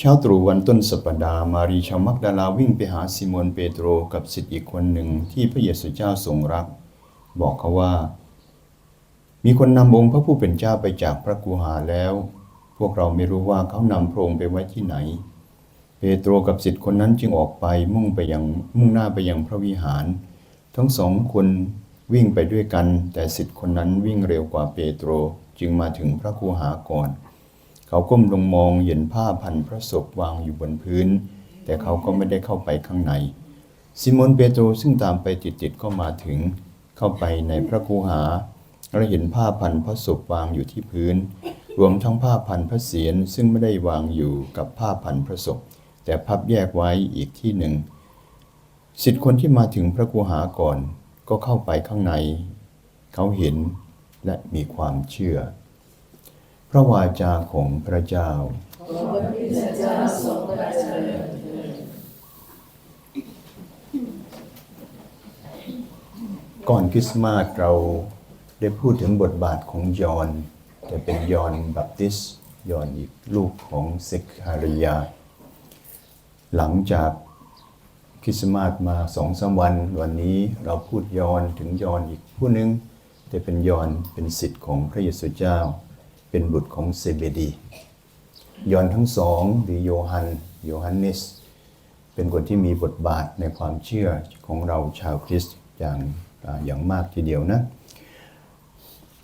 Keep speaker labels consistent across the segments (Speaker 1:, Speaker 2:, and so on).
Speaker 1: เช้าตรู่วันต้นสัปดาห์มารีชาวมักดาลาวิ่งไปหาซิโมนเปโตรกับสิทธิ์อีกคนหนึ่งที่พระเยซูเจ้าทรงรัก บอกเขาว่า มีคนนำองค์พระผู้เป็นเจ้าไปจากพระกูหาแล้ว พวกเราไม่รู้ว่าเขานำพระองค์ไปไว้ที่ไหน เปโตรกับสิทธิ์คนนั้นจึงออกไปมุ่งไปยังมุ่งหน้าไปยังพระวิหาร ทั้งสองคนวิ่งไปด้วยกัน แต่สิทธิ์คนนั้นวิ่งเร็วกว่าเปโตรจึงมาถึงพระคูหาก่อน เขาก้มลงมองเห็นผ้าพันพระศพวางอยู่บนพื้น แต่เขาก็ไม่ได้เข้าไปข้างใน ซิโมนเปโตรซึ่งตามไปติดๆก็มาถึง เข้าไปในพระคูหาและเห็นผ้าพันพระศพวางอยู่ที่พื้น รวมทั้งผ้าพันพระเศียรซึ่งไม่ได้วางอยู่กับผ้าพันพระศพแต่พับแยกไว้อีกที่หนึ่งสิทธิ์คนที่มาถึงพระกูหาก่อนก็เข้าไปข้างใน เขาเห็นและมีความเชื่อ พระวาจาของพระเจ้า ก่อนคริสต์มาสเราได้พูดถึงบทบาทของยอนแต่เป็นยอนบัพติสยอนอีกลูกของเซคาริยา หลังจากคริสต์มาสมาสองสามวัน วันนี้เราพูดยอนถึงยอนอีกผู้หนึ่งแต่เป็นยอนเป็นสิทธิ์ของพระเยซูเจ้า เป็นบุตรของเซเบดียอนทั้งสองหรือโยฮันโยฮันเนสเป็นคนที่มีบทบาทในความเชื่อของเราชาวคริสต์อย่างอย่างมากทีเดียวนะ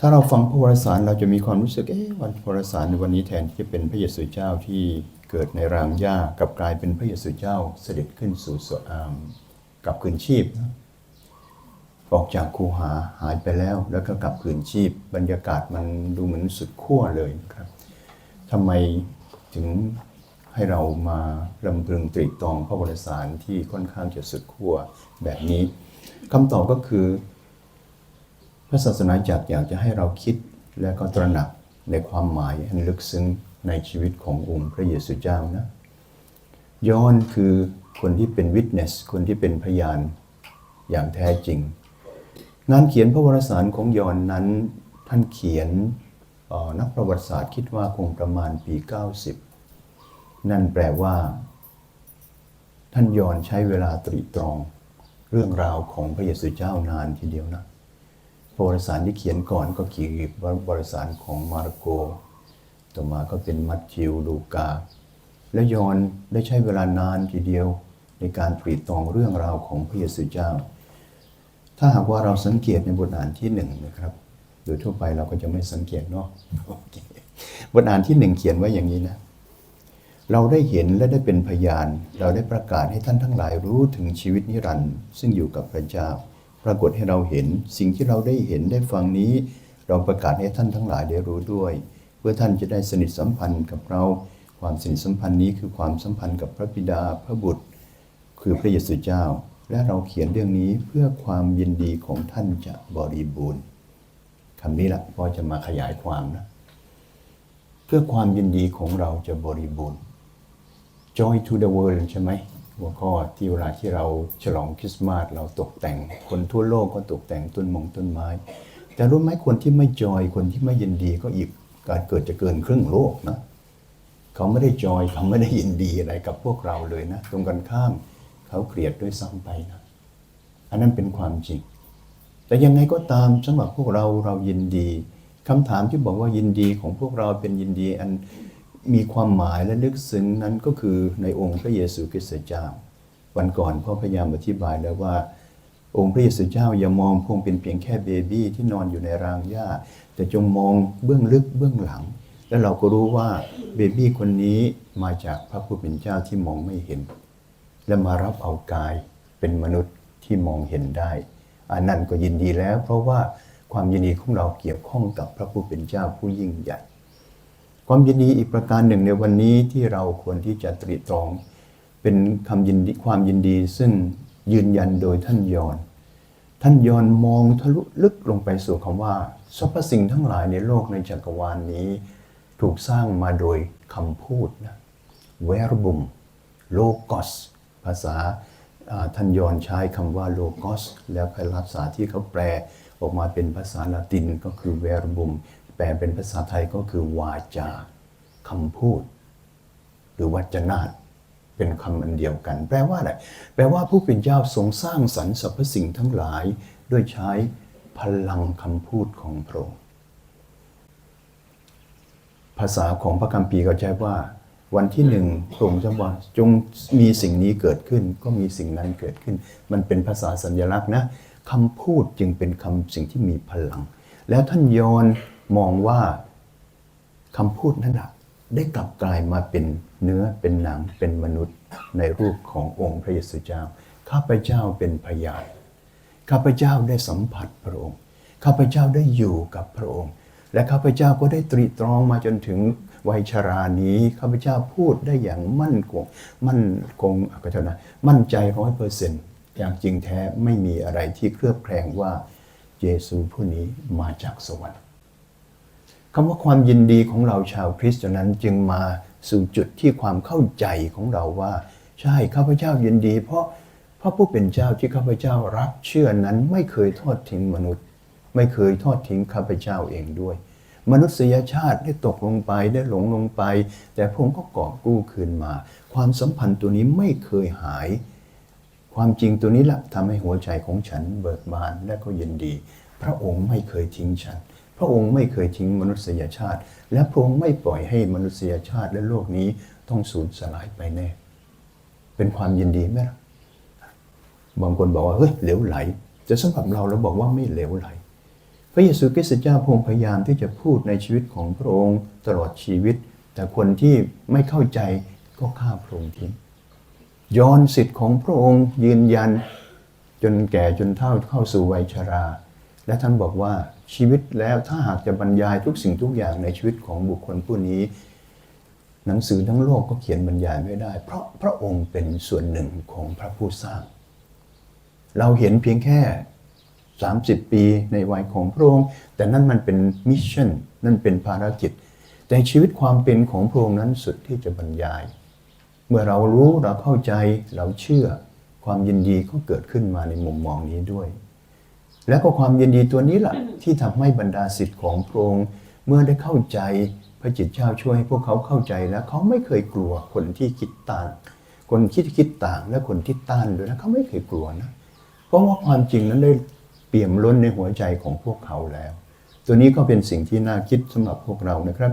Speaker 1: ถ้าเราฟังพระวรสารเราจะมีความรู้สึกเอ๊ะวันพระวรสารในวันนี้แทนที่จะเป็นพระเยซูเจ้าที่เกิดในรางหญ้ากลับกลายเป็นพระเยซูเจ้าเสด็จขึ้นสู่สวรรค์กับคืนชีพนะ ออกจากคูหาหายไปแล้ว แล้วก็กลับคืนชีพ บรรยากาศมันดูเหมือนสุดขั้วเลยครับทำไมถึงให้เรามาลำพึงตรีตองพระวรสารที่ค่อนข้างจะสุดขั้วแบบนี้คำตอบก็คือ พระศาสนาจักรอยากจะให้เราคิดและก็ตระหนักในความหมายอันลึกซึ้งในชีวิตขององค์พระเยซูเจ้านะย้อนคือคนที่เป็นวิทเนสคนที่เป็นพยานอย่างแท้จริง งานเขียนพระวรสารของยอนนั้นท่านเขียนออนักประวัติศาสตร์คิดว่าคงประมาณปี 90 นั่นแปลว่า ท่านยอนใช้เวลาตรีตรอง เรื่องราวของพระเยซูเจ้านานทีเดียวนะพระวรสารที่เขียนก่อนก็เขียนวรสารของมาระโก ต่อมาก็เป็นมัทธิวลูกา และยอนได้ใช้เวลานานทีเดียว ในการตรีตรองเรื่องราวของพระเยซูเจ้า ถ้าหากว่าเราสังเกตในบทอ่านที่หนึ่งนะครับ โดยทั่วไปเราก็จะไม่สังเกตเนาะโอเคบทอ่านที่หนึ่งเขียนไว้อย่างนี้นะ เราได้เห็นและได้เป็นพยาน เราได้ประกาศให้ท่านทั้งหลายรู้ถึงชีวิตนิรันดร์ซึ่งอยู่กับพระเจ้า ปรากฏให้เราเห็นสิ่งที่เราได้เห็นได้ฟังนี้ เราประกาศให้ท่านทั้งหลายได้รู้ด้วย เพื่อท่านจะได้สนิทสัมพันธ์กับเรา ความสนิทสัมพันธ์นี้คือความสัมพันธ์กับพระบิดาพระบุตร คือพระเยซูเจ้า และเราเขียนเรื่องนี้เพื่อความยินดีของท่านจะบริบูรณ์คำนี้แหละพอจะมาขยายความนะ เพื่อความยินดีของเราจะบริบูรณ์ Joy to the world ใช่ไหมหัวข้อที่เวลาที่เราฉลองคริสต์มาสเราตกแต่ง คนทั่วโลกก็ตกแต่งต้นมงต้นไม้ แต่รู้ไหมคนที่ไม่จอยคนที่ไม่ยินดีก็อีกการเกิดจะเกินครึ่งโลกนะเขาไม่ได้จอยเขาไม่ได้ยินดีอะไรกับพวกเราเลยนะ ตรงกันข้าม เขาเกลียดด้วยซ้ำไปนะ อันนั้นเป็นความจริง แต่ยังไงก็ตามสำหรับพวกเราเรายินดีคำถามที่บอกว่ายินดีของพวกเราเป็นยินดีอันมีความหมายและลึกซึ้งนั้นก็คือในองค์พระเยซูคริสต์เจ้า วันก่อนพ่อพยายามอธิบายแล้วว่า องค์พระเยซูเจ้าอย่ามองพงเป็นเพียงแค่เบบี้ที่นอนอยู่ในรางหญ้า แต่จงมองเบื้องลึกเบื้องหลัง และเราก็รู้ว่าเบบี้คนนี้มาจากพระผู้เป็นเจ้าที่มองไม่เห็น และมารับเอากายเป็นมนุษย์ที่มองเห็นได้อันนั้นก็ยินดีแล้ว เพราะว่าความยินดีของเราเกี่ยวข้องกับพระผู้เป็นเจ้าผู้ยิ่งใหญ่ความยินดีอีกประการหนึ่งในวันนี้ที่เราควรที่จะตรีตรอง เป็นคำยินดีความยินดีซึ่งยืนยันโดยท่านยอน ท่านยอนมองทะลุลึกลงไปสู่คำว่าสรรพสิ่งทั้งหลายในโลกในจักรวาลนนี้ ถูกสร้างมาโดยคำพูดนะ verbum logos ภาษาท่านยอนใช้คำว่า logos แล้วภาษาที่เขาแปลออกมาเป็นภาษาละตินก็คือ verbum แปลเป็นภาษาไทยก็คือวาจาคำพูด หรือวัจนาตเป็นคำอันเดียวกัน แปลว่าอะไรแปลว่าผู้เป็นเจ้าทรงสร้างสรรค์สรรพสิ่งทั้งหลายด้วยใช้พลังคำพูดของพระองค์ภาษาของพระคัมภีร์ก็ใช้ว่า วันที่หนึ่งพระองค์จะว่าจงมีสิ่งนี้เกิดขึ้น ก็มีสิ่งนั้นเกิดขึ้น มันเป็นภาษาสัญลักษณ์นะคำพูดจึงเป็นคำสิ่งที่มีพลัง แล้วท่านยอนมองว่าคำพูดนั้นนะได้กลับกลายมาเป็นเนื้อเป็นหนังเป็นมนุษย์ในรูปขององค์พระเยซูเจ้า ข้าพเจ้าเป็นพยานข้าพเจ้าได้สัมผัสพระองค์ ข้าพเจ้าได้อยู่กับพระองค์ และข้าพเจ้าก็ได้ตรีตรองมาจนถึง วัยชรานี้ข้าพเจ้าพูดได้อย่างมั่นคงมั่นคงก็เท่านะมั่นใจร้อยเปอร์เซ็นต์อย่างจริงแท้ไม่มีอะไรที่เคลือบแคลงว่าเยซูผู้นี้มาจากสวรรค์คำว่าความยินดีของเราชาวคริสต์นั้นจึงมาสู่จุดที่ความเข้าใจของเราว่า ใช่ข้าพเจ้ายินดี เพราะเพราะผู้เป็นเจ้าที่ข้าพเจ้ารักเชื่อนั้นไม่เคยทอดทิ้งมนุษย์ ไม่เคยทอดทิ้งข้าพเจ้าเองด้วย มนุษยชาติได้ตกลงไปได้หลงลงไป แต่พระองค์ก็กอบกู้คืนมา ความสัมพันธ์ตัวนี้ไม่เคยหาย ความจริงตัวนี้แหละทำให้หัวใจของฉันเบิกบานและก็ยินดี พระองค์ไม่เคยทิ้งฉัน พระองค์ไม่เคยทิ้งมนุษยชาติ และพระองค์ไม่ปล่อยให้มนุษยชาติและโลกนี้ต้องสูญสลายไปแน่ เป็นความยินดีไหมล่ะบางคนบอกว่าเฮ้ยเหลวไหลแต่สำหรับเราเราบอกว่าไม่เหลวไหล พระเยซูคริสต์เจ้าพงพยายามที่จะพูดในชีวิตของพระองค์ตลอดชีวิต แต่คนที่ไม่เข้าใจก็ฆ่าพระองค์ทิ้งย้อนสิทธิ์ของพระองค์ยืนยัน จนแก่จนเฒ่าเข้าสู่วัยชรา และท่านบอกว่าชีวิตแล้วถ้าหากจะบรรยายทุกสิ่งทุกอย่างในชีวิตของบุคคลผู้นี้ หนังสือทั้งโลกก็เขียนบรรยายไม่ได้ เพราะพระองค์เป็นส่วนหนึ่งของพระผู้สร้าง เราเห็นเพียงแค่ 30 ปีในวัยของพระองค์แต่นั่นมันเป็นมิชชั่นนั่นเป็นภารกิจ แต่ชีวิตความเป็นของพระองค์นั้นสุดที่จะบรรยาย เมื่อเรารู้เราเข้าใจเราเชื่อความยินดีก็เกิดขึ้นมาในมุมมองนี้ด้วย และก็ความยินดีตัวนี้แหละที่ทำให้บรรดาสิทธิ์ของพระองค์เมื่อได้เข้าใจพระจิตเจ้าช่วยให้พวกเขาเข้าใจแล้วเขาไม่เคยกลัวคนที่คิดต่าง คนคิดคิดต่างและคนที่ต้านด้วยนะเขาไม่เคยกลัวนะเพราะว่าความจริงนั้นได้ เปี่ยมล้นในหัวใจของพวกเขาแล้ว ตัวนี้ก็เป็นสิ่งที่น่าคิดสำหรับพวกเรานะครับ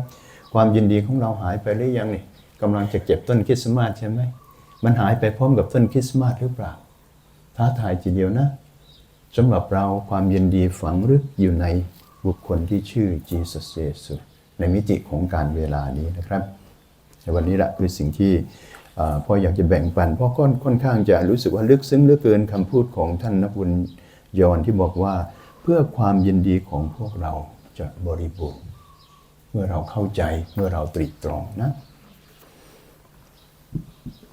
Speaker 1: ความยินดีของเราหายไปหรือยังนี่กำลังจะเก็บต้นคริสต์มาสใช่ไหมมันหายไปพร้อมกับต้นคริสต์มาสหรือเปล่า ท้าทายทีเดียวนะสำหรับเราความยินดีฝังลึกอยู่ในบุคคลที่ชื่อจีซัสเยซูในมิติของการเวลานี้นะครับในวันนี้แหละคือสิ่งที่พ่ออยากจะแบ่งปัน เพราะค่อนค่อนข้างจะรู้สึกว่าลึกซึ้งเหลือเกินคำพูดของท่านนบุญ ยอนที่บอกว่าเพื่อความยินดีของพวกเราจะบริบูรณ์ เมื่อเราเข้าใจเมื่อเราตรีตรองนะ